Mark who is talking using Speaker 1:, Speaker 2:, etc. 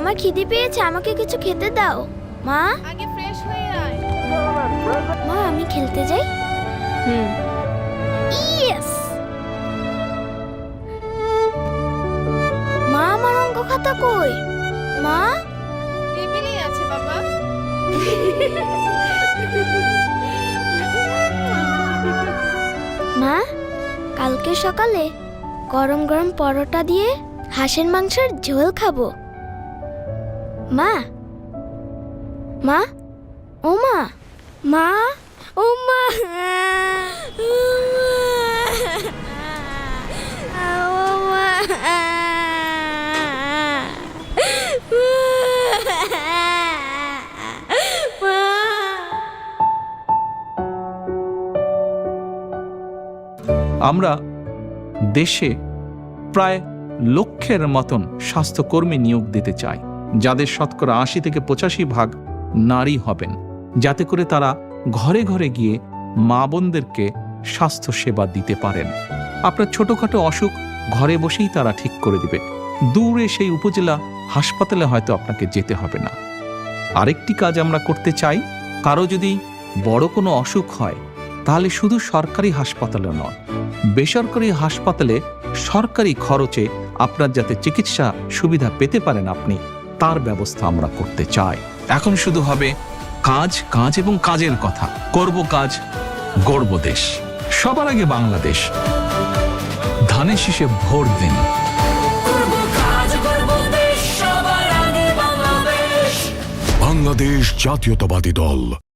Speaker 1: আমার খিদে পেয়েছে আমাকে কিছু খেতে দাও। মা?
Speaker 2: আগে ফ্রেশ হয়ে আয়।
Speaker 1: মা আমি খেলতে যাই?
Speaker 2: হুম।
Speaker 1: ইয়েস মা আমার অঙ্ক খাতা কই? মা?
Speaker 2: টেবিলেই আছে বাবা।
Speaker 1: মা কালকে সকালে গরম গরম পরোটা দিয়ে হাঁসের মাংসের ঝোল খাব। মা। মা? ও মা। মা? ও মা।
Speaker 3: আমরা দেশে প্রায় লক্ষের মতন স্বাস্থ্যকর্মী নিয়োগ দিতে চাই। যাদের শতকরা আশি থেকে পঁচাশি ভাগ নারী হবেন, যাতে করে তারা ঘরে ঘরে গিয়ে মা বোনদেরকে স্বাস্থ্য সেবা দিতে পারেন। আপনার ছোটখাটো অসুখ ঘরে বসেই তারা ঠিক করে দিবে। দূরে সেই উপজেলা হাসপাতালে হয়তো আপনাকে যেতে হবে না। আরেকটি কাজ আমরা করতে চাই, কারও যদি বড় কোনো অসুখ হয়, তাহলে শুধু সরকারি হাসপাতালে নয়, বেসরকারি হাসপাতালে সরকারি খরচে আপনার যাতে চিকিৎসা সুবিধা পেতে পারেন আপনি তার ব্যবস্থা আমরা করতে চাই। এখন শুধু হবে কাজ কাজ এবং কাজের কথা। করব কাজ গর্ব দেশ। সবার আগে বাংলাদেশ। ধানে শীষে ভোর দিন।
Speaker 4: বাংলাদেশ জাতীয়তাবাদী দল।